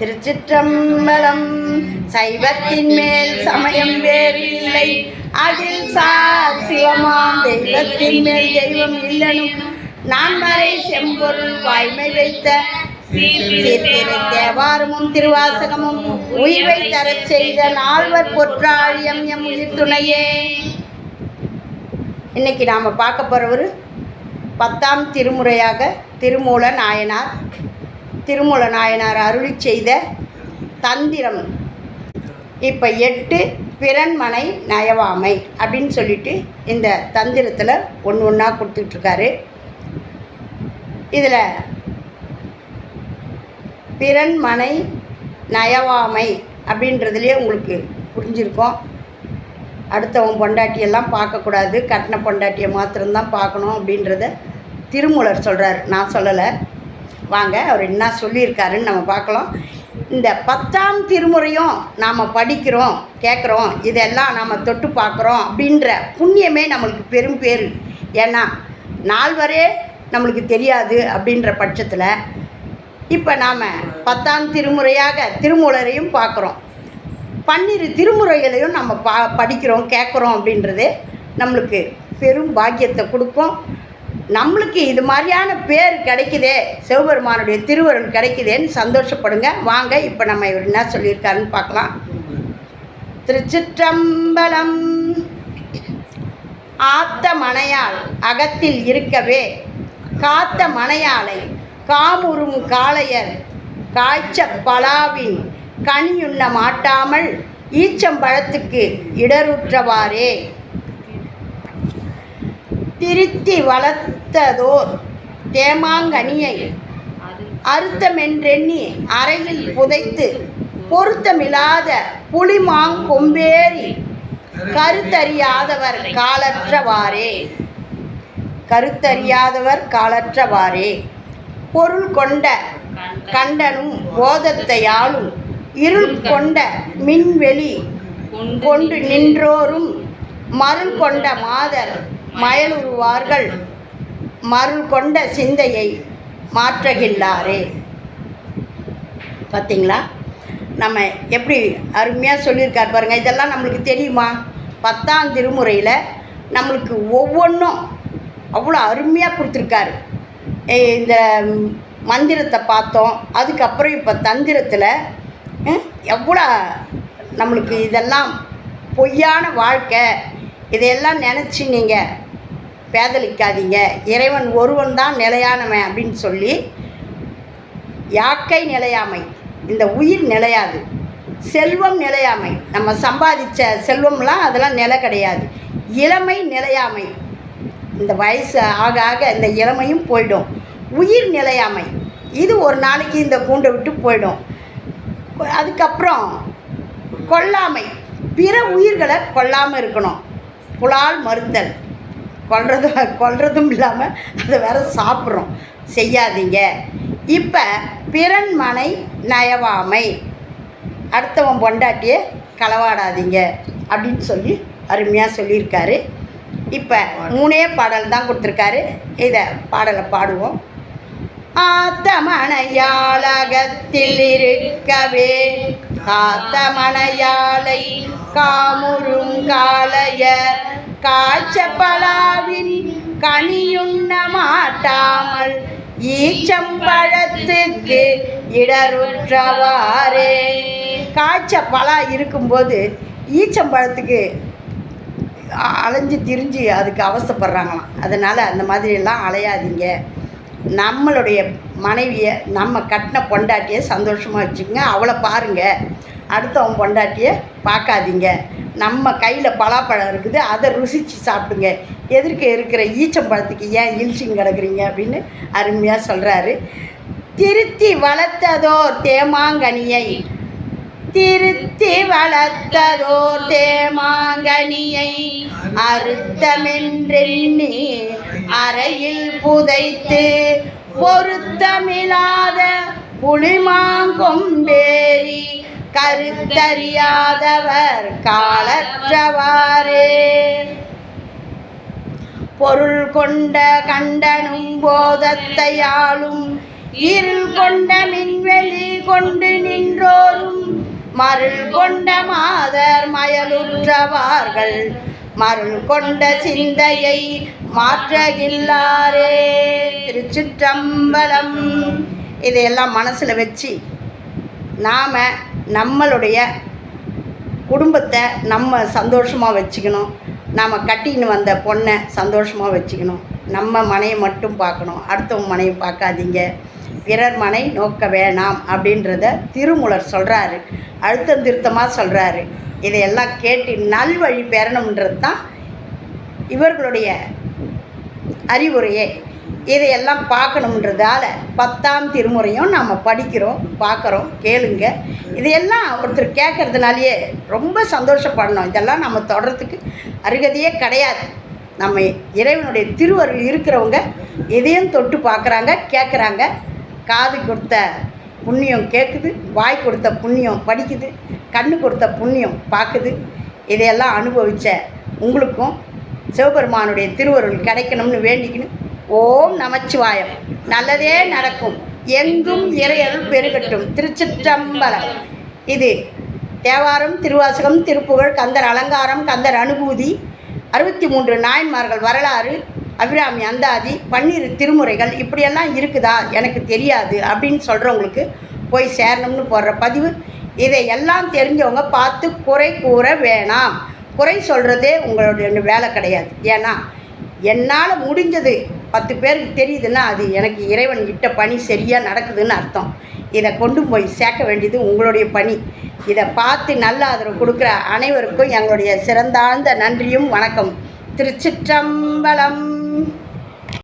திருச்சிற்றம்பலம். சைவத்தின் மேல் சமயம் வேறு இல்லை அதில் சார் சிவமாம் தெய்வத்தின் மேல் தெய்வம் இல்லனும். நான் வரை செம்பொருள் வாய்மை வைத்த தேவாரமும் திருவாசகமும் உயிரை தரச் செய்த நால்வர் பொற்றாழியம் எம் உயிர் துணையே இன்னைக்கு நாம் பார்க்க போகிறவர் பத்தாம் திருமுறையாக திருமூல நாயனார் திருமூல நாயனார் அருளி செய்த தந்திரம். இப்போ எட்டு பிறன்மனை நயவாமை அப்படின்னு சொல்லிட்டு இந்த தந்திரத்தில் ஒன்று ஒன்றா கொடுத்துட்ருக்காரு இதில் பிறன்மனை நயவாமை அப்படின்றதுலேயே உங்களுக்கு புரிஞ்சிருக்கோம். அடுத்தவன் பொண்டாட்டியெல்லாம் பார்க்கக்கூடாது. கட்டின பொண்டாட்டியை மாத்திரம்தான் பார்க்கணும் அப்படின்றத திருமூலர் சொல்கிறார் நான் சொல்லலை. வாங்க அவர் என்ன சொல்லியிருக்காருன்னு நம்ம பார்க்கலாம். இந்த பத்தாம் திருமுறையும் நாம் படிக்கிறோம் கேட்குறோம் இதெல்லாம் நாம் தொட்டு பார்க்குறோம் அப்படின்ற புண்ணியமே நம்மளுக்கு பெரும் பேர். ஏன்னா நால்வரே நம்மளுக்கு தெரியாது அப்படின்ற பட்சத்தில் இப்போ நாம் பத்தாம் திருமுறையாக திருமூலரையும் பார்க்குறோம். பன்னிரு திருமுறைகளையும் நம்ம பா படிக்கிறோம் கேட்குறோம் அப்படின்றதே நம்மளுக்கு பெரும் பாக்கியத்தை கொடுக்கும். நம்மளுக்கு இது மாதிரியான பேர் கிடைக்குதே சிவபெருமானுடைய திருவருள் கிடைக்குதேன்னு சந்தோஷப்படுங்க. வாங்க இப்போ நம்ம இவர் என்ன சொல்லியிருக்காருன்னு பார்க்கலாம். திருச்சிற்றம்பலம் ஆத்த மனையால் அகத்தில் இருக்கவே காத்த மனையாளை காமுறும் காளையர் காய்ச்ச பலாவின் கனியுண்ண மாட்டாமல் ஈச்சம்பழத்துக்கு இடருற்றவாறே. திருத்தி வளர்த்ததோர் தேமாங்கனியை அறுத்தமென்றெண்ணி அறையில் புதைத்து பொருத்தமில்லாத புலிமாங்கொம்பேறி கருத்தறியாதவர் காலற்றவாறே. கருத்தறியாதவர் காலற்றவாறே. பொருள் கொண்ட கண்டனும் போதத்தையாலும் இருள் கொண்ட மின்வெளி கொண்டு நின்றோரும் மருள் கொண்ட மாதர் மயலுருவார்கள். மருள் கொண்ட சிந்தையை மாற்றுகின்றாரே. பார்த்தீங்களா நம்ம எப்படி அருமையாக சொல்லியிருக்கார் பாருங்கள் இதெல்லாம் நம்மளுக்கு தெரியுமா? பத்தாம் திருமுறையில் நம்மளுக்கு ஒவ்வொன்றும் அவ்வளோ அருமையாக கொடுத்துருக்காரு. இந்த மந்திரத்தை பார்த்தோம். அதுக்கப்புறம் இப்போ தந்திரத்தில் எவ்வளோ நம்மளுக்கு இதெல்லாம் பொய்யான வாழ்க்கை இதையெல்லாம் நினச்சி நீங்கள் பேதலிக்காதீங்க. இறைவன் ஒருவன் தான் நிலையானவன் அப்படின்னு சொல்லி யாக்கை நிலையாமை இந்த உயிர் நிலையாது. செல்வம் நிலையாமை. நம்ம சம்பாதிச்ச செல்வம்லாம் அதெல்லாம் நிலை கிடையாது. இளமை நிலையாமை. இந்த வயசு ஆக ஆக இந்த இளமையும் போயிடும். உயிர் நிலையாமை. இது ஒரு நாளைக்கு இந்த கூண்டை விட்டு போயிடும். அதுக்கப்புறம் கொல்லாமை. பிற உயிர்களை கொல்லாமல் இருக்கணும். புலால் மருந்தல் கொல்றது கொல்றதும் இல்லாமல் அதை வேற சாப்பிட்றோம். செய்யாதீங்க. இப்போ பிறன்மனை நயவாமை. அடுத்தவன் பொண்டாட்டியை களவாடாதீங்க அப்படின்னு சொல்லி அருமையாக சொல்லியிருக்காரு. இப்போ மூணே பாடல் தான் கொடுத்துருக்காரு. இதை பாடலை பாடுவோம். ஆத்தமனையாளகத்தில் இருக்கவே காத்தமனையாளை காமுறும் காய்ச்ச காய்ச்சப்பலாவின் கனியுண்ண மாட்டாமல் ஈச்சம்பழத்துக்கு இடருற்றவாறே. காய்ச்ச பலா இருக்கும்போது ஈச்சம்பழத்துக்கு அலைஞ்சு திரிஞ்சு அதுக்கு அவஸ்தைப்படுறாங்களாம் அதனால் அந்த மாதிரியெல்லாம் அலையாதீங்க. நம்மளுடைய மனைவியை நம்ம கட்டின பொண்டாட்டியை சந்தோஷமாக வச்சுக்கோங்க. அவளை பாருங்கள் அடுத்தவன் பொண்டாட்டியை பார்க்காதீங்க. நம்ம கையில் பலாப்பழம் இருக்குது அதை ருசித்து சாப்பிடுங்க. எதிர்க்க இருக்கிற ஈச்சம்பழத்துக்கு ஏன் இல்ச்சிங் கிடக்குறீங்க அப்படின்னு அருமையாக சொல்கிறாரு திருத்தி வளர்த்ததோர் தேமாங்கனியை. திருத்தி வளர்த்ததோர் தேமாங்கனியை. அறுத்தமென்றெண்ணி அறையில் புதைத்து பொருத்தமில்லாத புலிமாங்கொம்பேரி கருத்தறியாதவர் காலற்றவாறே. பொருள் கொண்ட கண்டனும் போதத்தையாலும் இருள் கொண்ட மின்வெளி கொண்டு நின்றோரும் மருள் கொண்ட மாதர் மயலுற்றவார்கள் மருள் கொண்ட சிந்தையை மாற்றகில்லாரே. திருச்சிற்றம்பலம். இதையெல்லாம் மனசில் வச்சு நாம் நம்மளுடைய குடும்பத்தை நம்ம சந்தோஷமாக வச்சுக்கணும். நாம் கட்டின்னு வந்த பொண்ணை சந்தோஷமாக வச்சுக்கணும். நம்ம மனையை மட்டும் பார்க்கணும். அடுத்தவங்க மனையை பார்க்காதீங்க. பிறர் மனை நோக்க வேணாம் அப்படின்றத திருமூலர் சொல்கிறாரு அழுத்தம் திருத்தமாக சொல்கிறாரு இதையெல்லாம் கேட்டு நல்வழி பெறணுன்றது தான் இவர்களுடைய அறிவுரையே. இதையெல்லாம் பார்க்கணுன்றதால பத்தாம் திருமுறையும் நாம் படிக்கிறோம் பார்க்குறோம் கேளுங்க. இதையெல்லாம் ஒருத்தர் கேட்கறதுனாலயே ரொம்ப சந்தோஷப்படணும். இதெல்லாம் நம்ம தொடரத்துக்கு அருகதையே கிடையாது. நம்ம இறைவனுடைய திருவருள் இருக்கிறவங்க இதையும் தொட்டு பார்க்குறாங்க கேட்குறாங்க காது கொடுத்த புண்ணியம் கேட்குது வாய் கொடுத்த புண்ணியம் படிக்குது கண்ணு கொடுத்த புண்ணியம் பார்க்குது இதையெல்லாம் அனுபவித்த உங்களுக்கும் சிவபெருமானுடைய திருவருள் கிடைக்கணும்னு வேண்டிக்கின்னு ஓம் நமச்சிவாயம். நல்லதே நடக்கும். எங்கும் இறையல் பெருகட்டும். திருச்சிற்றம்பலம். இது தேவாரம் திருவாசகம் திருப்புகழ் கந்தர் அலங்காரம் கந்தர் அனுபூதி அறுபத்தி மூன்று நாயன்மார்கள் வரலாறு அபிராமி அந்தாதி பன்னிரு திருமுறைகள் இப்படியெல்லாம் இருக்குதா? எனக்கு தெரியாது அப்படின்னு சொல்கிறவங்களுக்கு போய் சேரணும்னு போடுற பதிவு. இதை எல்லாம் தெரிஞ்சவங்க பார்த்து குறை கூற வேணாம். குறை சொல்கிறதே உங்களுடைய வேலை கிடையாது. ஏன்னா என்னால் முடிஞ்சது பத்து பேருக்கு தெரியுதுன்னா அது எனக்கு இறைவன் இட்ட பணி சரியாக நடக்குதுன்னு அர்த்தம். இதை கொண்டு போய் சேர்க்க வேண்டியது உங்களுடைய பணி. இதை பார்த்து நல்ல ஆதரவு கொடுக்குற அனைவருக்கும் எங்களுடைய சிறந்தாழ்ந்த நன்றியும் வணக்கம். திருச்சிற்றம்பலம்.